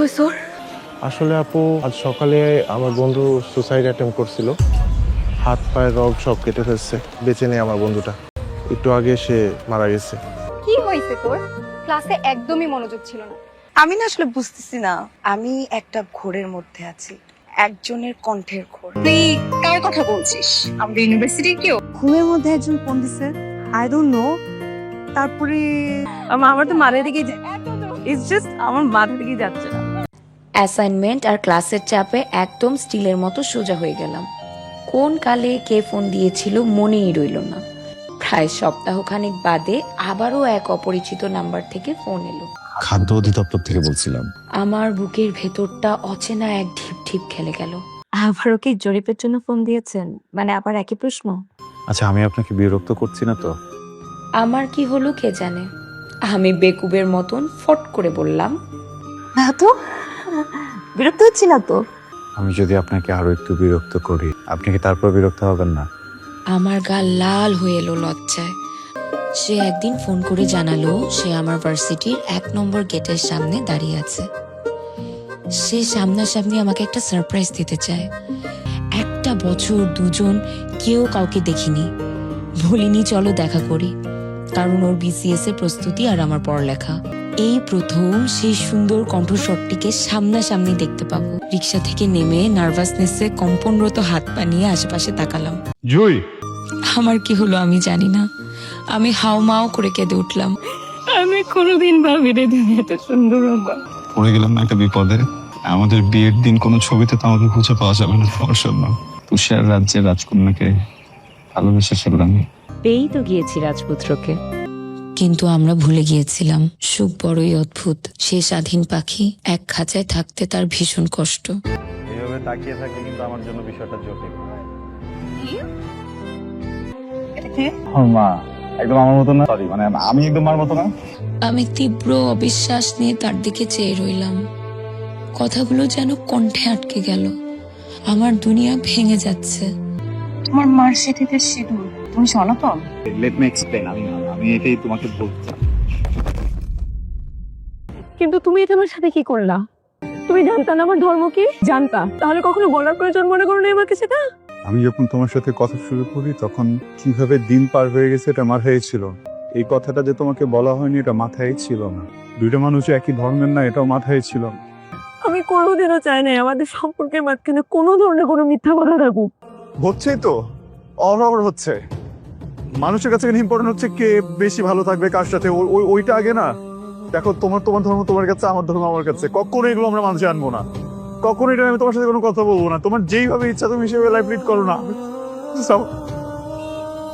হয়েছে ওর আসলে আপু আজ সকালে আমার বন্ধু সুসাইড অ্যাটেম্প করছিল। হাত পায়ের রগ সব কেটে ফেলছে। বেঁচে নেই আমার বন্ধুটা। একটু আগে সে মারা গেছে। কি হয়েছে তোর? ক্লাসে একদমই মনোযোগ ছিল না। আমি না আসলে বুঝতেছি না। আমি একটা ঘোরের মধ্যে আছি। একজনের কণ্ঠের ঘোর। তুই কার কথা বলছিস? আমাদের ইউনিভার্সিটির কেউ? ঘুমের মধ্যে একজন ফোন দিছে। আই ডোন্ট নো তারপরে আমার তো মাথার দিকে ইটস জাস্ট আমার মাথার দিকে যাচ্ছে না। অ্যাসাইনমেন্ট আর ক্লাসের চাপে একদম স্টিলের মতো সোজা হয়ে গেলাম। কোন কালে কে ফোন দিয়েছিল মনেই রইল না। প্রায় সপ্তাহখানেক বাদে আবারও এক অপরিচিত নাম্বার থেকে ফোন এলো। খাদ্য অধিদপ্তর থেকে বলছিলাম। আমার বুকের ভেতরটা অচেনা এক ঢিপ ঢিপ খেলে গেল। আবারও কি জরিপের জন্য ফোন দিয়েছেন? মানে আবার একই প্রশ্ন? আচ্ছা আমি আপনাকে বিরক্ত করছি না তো? আমার কি হলো কে জানে? আমি বেকুবের মতন ফট করে বললাম না তো? বিরক্ত হচ্ছি না তো? আমি যদি আপনাকে আরও একটু বিরক্ত করি আপনি কি তারপর বিরক্ত হবেন না? আমার গা লাল হয়ে এলো লজ্জায়। সে একদিন ফোন করে জানালো সে আমার ভার্সিটির এক নম্বর গেটের সামনে দাঁড়িয়ে আছে। সে সামনাসামনি আমাকে একটা সারপ্রাইজ দিতে চায়। একটা বছর দুজন কেউ কাউকে দেখিনি। বলিনি চলো দেখা করি। কারণ ওর বিসিএস এর প্রস্তুতি আর আমার পড়ালেখা। এই প্রথম সেই সুন্দর কণ্ঠস্বরটিকে সামনাসামনি দেখতে পাবো। রিক্সা থেকে নেমে নার্ভাসনেসে কম্পনরত হাত পা নিয়ে আশেপাশে তাকালাম। জুই! আমার কি হলো আমি জানি না। আমি হাওমাও করে কেঁদে উঠলাম। আমি কোনোদিন ভাবিনি তুমি এত সুন্দর হবা। পড়ে গেলাম না একটা বিপদে। আমাদের বিয়ের দিন কোনো ছবিতে তো আমাকে খুঁজে পাওয়া যাবে না তোমার জন্য। তুষার রাজ্যের রাজকন্যাকে ভালোবেসে ফেললাম পেয়েই তো গিয়েছি রাজপুত্রকে। কিন্তু আমরা ভুলে গিয়েছিলাম। সুখ বড়ই অদ্ভুত। সে স্বাধীন পাখি এক খাঁচায় থাকতে তার ভীষণ কষ্ট। এইভাবে তাকিয়ে থাকলে কিন্তু আমার জন্য বিষয়টা জটিল। মা একদম আমার মতো না। সরি মানে আমি একদম আমার মতো না। আমি তীব্র অবিশ্বাস নিয়ে তার দিকে চেয়ে রইলাম। কথাগুলো যেন কণ্ঠে আটকে গেল। আমার দুনিয়া ভেঙে যাচ্ছে। তোমার মার স্মৃতিতে সিঁদুর। তুমি সনাতন লেট মি এক্সপ্লেন আমি আমি এটাই তোমাকে বলতে চাই। কিন্তু তুমি এটা আমার সাথে কি করলা? তুমি জানতা না আমার ধর্ম কি? জানতা। তাহলে কখনো বলার প্রয়োজন মনে করো না আমাকে সেটা? আমি যখন তোমার সাথে কথা শুরু করি তখন কীভাবে দিন পার হয়ে গেছে এটা মাথায় ছিল। এই কথাটা যে তোমাকে বলা হয়নি এটা মাথায় ছিল না। দুইটা মানুষ একই ধর্মের না এটাও মাথায় ছিল আমি কোনোদিনও চাই না আমাদের সম্পর্কের মাঝখানে কোনো ধরনের কোনো মিথ্যা কথা থাকুক। হচ্ছেই তো। ওভার হচ্ছে। মানুষের কাছে ইম্পর্টেন্ট হচ্ছে কে বেশি ভালো থাকবে কার সাথে। ওই- ওই- ওইটা আগে না। দেখো তোমার তোমার ধর্ম তোমার কাছে আমার ধর্ম আমার কাছে। কখনো এগুলো আমরা মানুষে আনব না। কখনো এটা আমি তোমার সাথে কোনো কথা বলব না। তোমার যেইভাবে ইচ্ছা তুমি সেভাবে লাইফ লিড করো না।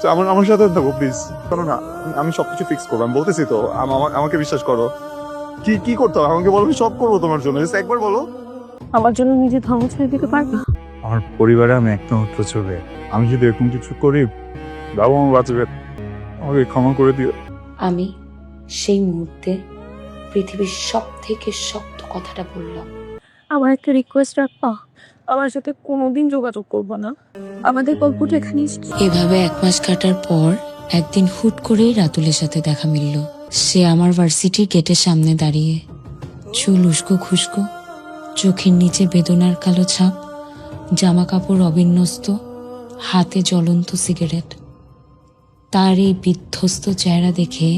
আমার আমার সাথে থাকো প্লিজ করো না আমি- সবকিছু ফিক্স করব। আমি বলতেছি তো আম- আমাকে বিশ্বাস করো। কি কি করতে হবে? আমাকে বলো আমি সব করব তোমার জন্য। একবার বলো। আমার জন্য নিজে ধর্ম ছেড়ে দিতে পারবা? আমার পরিবারে আমি একমাত্র ছেলে আমি যদি এরকম কিছু করি বাবা মা বাঁচবে আমাকে ক্ষমা করে দিও। আমি সেই মুহূর্তে পৃথিবীর সব থেকে শক্ত কথাটা বললাম। আমার একটা রিকোয়েস্ট রাখবা। আমার সাথে কোনোদিন যোগাযোগ করব না। আমাদের গল্পটা এখানেই এভাবে এক মাস কাটার পর একদিন হুট করেই রাতুলের সাথে দেখা মিলল। সে আমার ভার্সিটির গেটের সামনে দাঁড়িয়ে চুল উস্কো খুস্কো চোখের নিচে বেদনার কালো ছাপ জামা কাপড় অবিন্যস্ত হাতে জ্বলন্ত সিগারেট তার এই বিধ্বস্ত চেহারা দেখে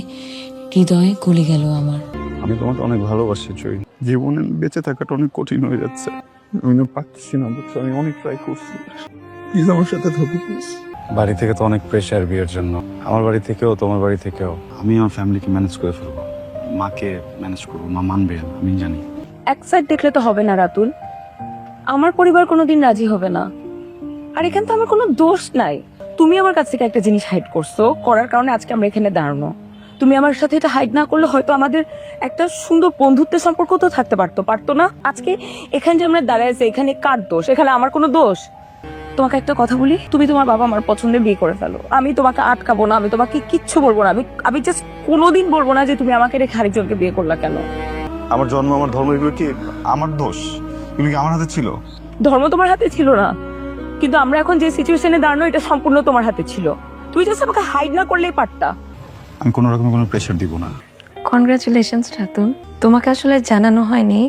হৃদয়ে গলে গেল আমার। আমি তোমাকে অনেক ভালোবাসি চই জীবনে বেঁচে থাকাটা অনেক কঠিন হয়ে যাচ্ছে। আমি না পাচ্ছি না বুঝছ? আমি অনেক ট্রাই করছি। প্লিজ আমার সাথে থাকো প্লিজ বাড়ি থেকে তো অনেক প্রেশার বিয়ের জন্য। আমার বাড়ি থেকেও তোমার বাড়ি থেকেও। আমি আমার ফ্যামিলিকে ম্যানেজ করে ফেলব। মাকে ম্যানেজ করব মা মানবে আমি জানি। এক সাইড দেখলে তো হবে না রাতুল। আমার পরিবার কোনোদিন রাজি হবে না। আর এখানে তো আমার কোনো দোষ নাই। তুমি আমার কাছ থেকে একটা জিনিস হাইড করছ করার কারণে আজকে আমরা এখানে দাঁড়ানো। তুমি আমার সাথে এটা হাইড না করলে হয়তো আমাদের একটা সুন্দর বন্ধুত্বের সম্পর্ক তো থাকতে পারতো পারতো না? আজকে এখানে যে আমরা দাঁড়ায় আছি এখানে কার দোষ? এখানে আমার কোনো দোষ? তোমাকে একটা কথা বলি তুমি তোমার বাবা আমার পছন্দের বিয়ে করে ফেলো। আমি তোমাকে আটকাবো না আমি তোমাকে কিচ্ছু বলব না আমি আমি জাস্ট কোনোদিন বলব না যে তুমি আমাকে রেখে আরেকজনকে বিয়ে করলা কেন? আমার জন্ম আমার ধর্ম এগুলো কি আমার দোষ? এগুলো কি আমার হাতে ছিল? ধর্ম তোমার হাতে ছিল না। কিন্তু আমরা এখন যে সিচুয়েশনে দাঁড়ানো এটা সম্পূর্ণ তোমার হাতে ছিল। তুমি জাস্ট আমাকে হাইড না করলেই পারতা। আমি কোনো রকম কোনো প্রেশার দিব না। কনগ্রাচুলেশনস রাতুল তোমাকে আসলে জানানো হয়নি।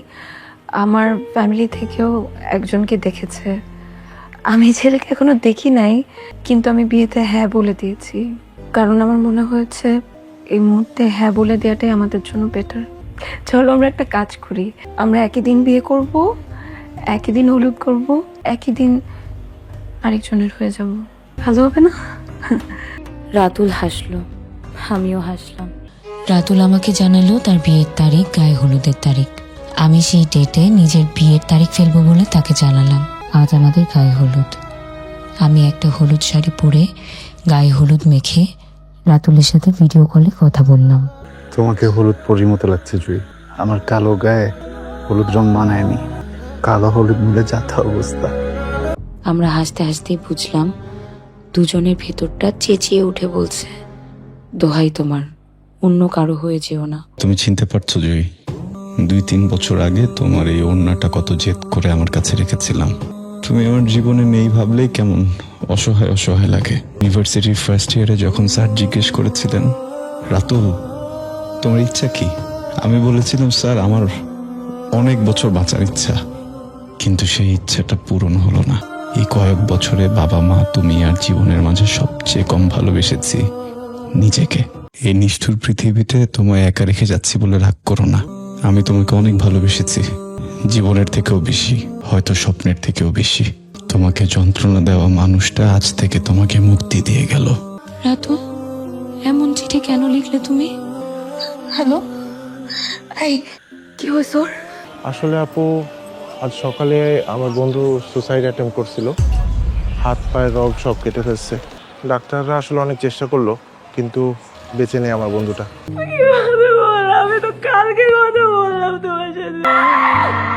আমার ফ্যামিলি থেকেও একজনকে দেখেছে। আমি ছেলেকে এখনও দেখি নাই কিন্তু আমি বিয়েতে হ্যাঁ বলে দিয়েছি। কারণ আমার মনে হয়েছে এই মুহূর্তে হ্যাঁ বলে দেওয়াটাই আমাদের জন্য বেটার চলো আমরা একটা কাজ করি। আমরা একই দিন বিয়ে করব একই দিন হলুদ করব একই দিন আরেকজনের হয়ে যাব। ভালো হবে না? রাতুল হাসলো আমিও হাসলাম। রাতুল আমাকে জানালো তার বিয়ের তারিখ গায়ে হলুদের তারিখ। আমি সেই ডেটে নিজের বিয়ের তারিখ ফেলব বলে তাকে জানালাম। আজ আমাদের গায়ে হলুদ। আমি একটা হলুদ শাড়ি পরে গায়ে হলুদ মেখে রাতুলের সাথে ভিডিও কলে কথা বললাম। তোমাকে হলুদ পরির মতো লাগছে জুই। আমার কালো গায়ে হলুদ রং মানায়নি। কালো হলুদ মিলে যাতা অবস্থা। আমরা হাসতে হাসতেই বুঝলাম, দুজনের ভেতরটা চেঁচিয়ে উঠে বলছে, দোহাই তোমার, অন্য কারও হয়ে যেও না। তুমি চিনতে পারছ জয়ী দুই তিন বছর আগে তোমার এই ওড়নাটা কত জেদ করে আমার কাছে রেখেছিলাম। তুমি আমার জীবনে নেই ভাবলেই কেমন অসহায় অসহায় লাগে। ইউনিভার্সিটির ফার্স্ট ইয়ারে যখন স্যার জিজ্ঞেস করেছিলেন, রাতুল, তোমার ইচ্ছা কি? আমি বলেছিলাম, স্যার, আমার অনেক বছর বাঁচার ইচ্ছা, কিন্তু সেই ইচ্ছাটা পূরণ হলো না। এই কয়েক বছরে বাবা মা তুমি আর জীবনের মাঝে সবচেয়ে কম ভালোবেসেছি নিজেকে। এই নিষ্ঠুর পৃথিবীতে তোমায় একা রেখে যাচ্ছি বলে রাগ করো না। আমি তোমাকে অনেক ভালোবেসেছি। জীবনের থেকেও বেশি হয়তো স্বপ্নের থেকেও বেশি। তোমাকে যন্ত্রণা দেওয়া মানুষটা আজ থেকে তোমাকে মুক্তি দিয়ে গেল। রাতুল এমন চিঠি কেন লিখলে তুমি? হ্যালো? এই কি হয়েছে আসলে আপু আজ সকালে আমার বন্ধু সুসাইড অ্যাটেম্প করছিল। হাত, পায়ের রগ সব কেটে ফেলছে। ডাক্তাররা আসলে অনেক চেষ্টা করল, কিন্তু বেঁচে নেই আমার বন্ধুটা। কালকে কথা বললাম তোমার সাথে।